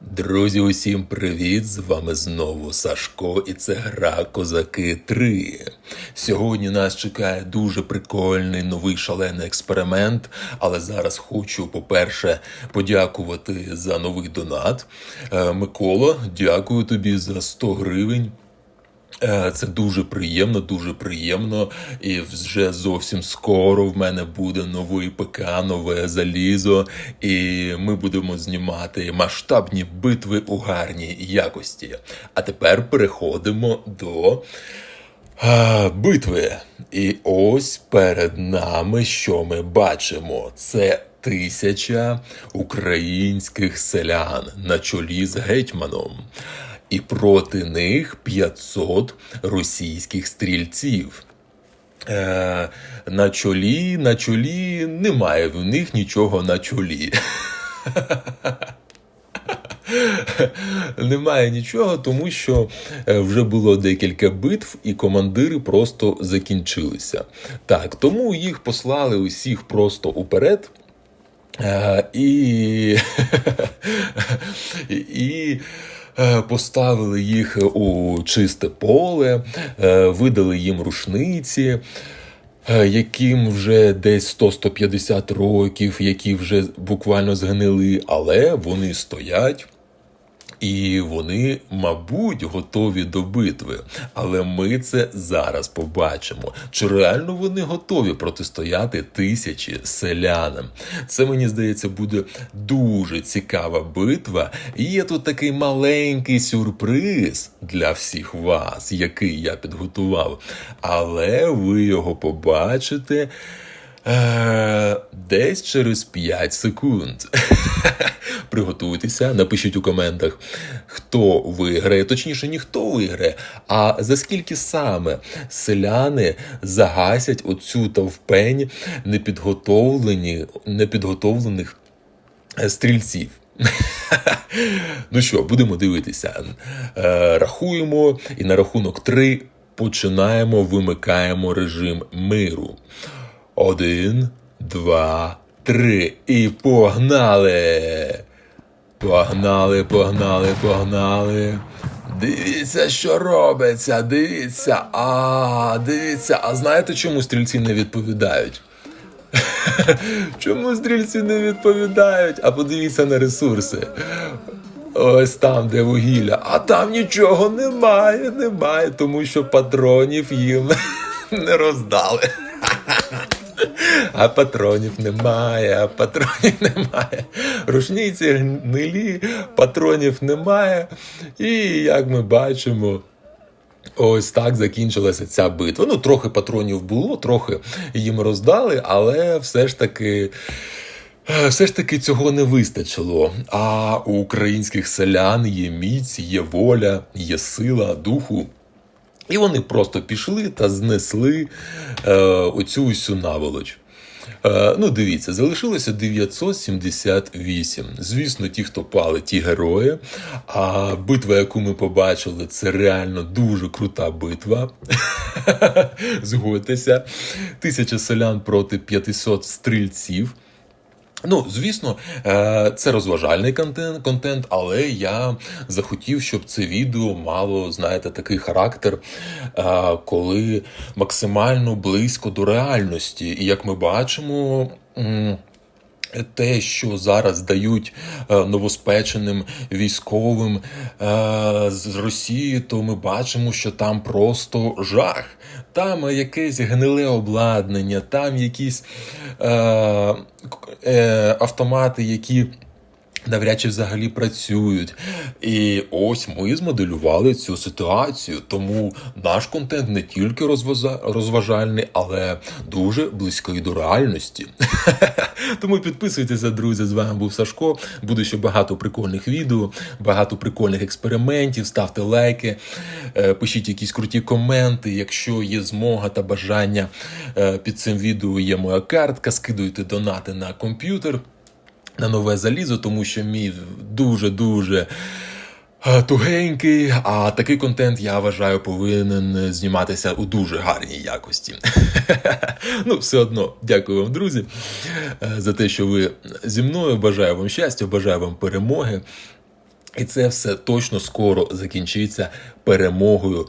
Друзі, усім привіт! З вами знову Сашко, і це гра Козаки 3. Сьогодні нас чекає дуже прикольний новий шалений експеримент. Але зараз хочу, по-перше, подякувати за новий донат. Е, Микола, дякую тобі за 100 гривень. Е, Це дуже приємно, дуже приємно. І вже зовсім скоро в мене буде новий ПК, нове залізо, і ми будемо знімати масштабні битви у гарній якості. А тепер переходимо до а, битви. І ось перед нами, що ми бачимо, це тисяча українських селян на чолі з гетьманом. І проти них 500 російських стрільців. Е, на чолі, на чолі немає в них нічого на чолі. Немає нічого, тому що е, вже було декілька битв, і командири просто закінчилися. Так, тому їх послали усіх просто уперед. Е, і, і поставили їх у чисте поле, е, видали їм рушниці. е, Яким вже десь 100-150 років, які вже буквально згнили, але вони стоять і вони, мабуть, готові до битви. Але ми це зараз побачимо. Чи реально вони готові протистояти тисячі селянам? Це мені здається буде дуже цікава битва. І є тут такий маленький сюрприз для всіх вас, який я підготував. Але ви його побачите. Е, Десь через 5 секунд. Приготуйтеся, напишіть у коментах, хто виграє, точніше, не хто виграє, а за скільки саме селяни загасять оцю товпень непідготовлені, непідготовлених е, стрільців. ну що, будемо дивитися. Е, рахуємо, і на рахунок 3 починаємо, вимикаємо режим миру. Один, два, три. І погнали! Погнали, погнали, погнали. Дивіться, що робиться, дивіться. А, дивіться. А знаєте, чому стрільці не відповідають? Чому стрільці не відповідають? А подивіться на ресурси. Ось там, де вугілля, а там нічого немає, немає, тому що патронів їм не роздали. А патронів немає, а патронів немає. Рушниці гнилі, патронів немає. І як ми бачимо. Ось так закінчилася ця битва. Ну, трохи патронів було, трохи їм роздали, але все ж таки. Все ж таки цього не вистачило. А у українських селян є міць, є воля, є сила духу. І вони просто пішли та знесли е, оцю усю наволоч. Е, ну, дивіться, залишилося 978. Звісно, ті, хто пали, ті герої. А битва, яку ми побачили, це реально дуже крута битва. Згодьтеся. Тисяча селян проти 500 стрільців. Ну, звісно, е, це розважальний контент, контент, але я захотів, щоб це відео мало, знаєте, такий характер, е, коли максимально близько до реальності. І як ми бачимо. Те, що зараз дають е, новоспеченим військовим е, з Росії, то ми бачимо, що там просто жах. Там якесь гниле обладнання, там якісь е, е, автомати, які навряд чи взагалі працюють. І ось ми змоделювали цю ситуацію. Тому наш контент не тільки розважальний, але дуже близький до реальності. Тому підписуйтеся, друзі. З вами був Сашко. Буде ще багато прикольних відео, багато прикольних експериментів. Ставте лайки, е, пишіть якісь круті коменти. Якщо є змога та бажання е, під цим відео є моя картка, скидуйте донати на комп'ютер на нове залізо, тому що мій дуже-дуже тугенький. А такий контент, я вважаю, повинен зніматися у дуже гарній якості. ну, все одно, дякую вам, друзі, е, за те, що ви зі мною. Бажаю вам щастя, бажаю вам перемоги. І це все точно скоро закінчиться перемогою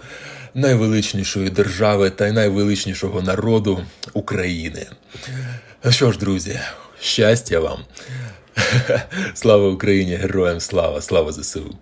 найвеличнішої держави та найвеличнішого народу України. Що ж, друзі, щастя вам! Слава Україні! Героям слава! Слава ЗСУ!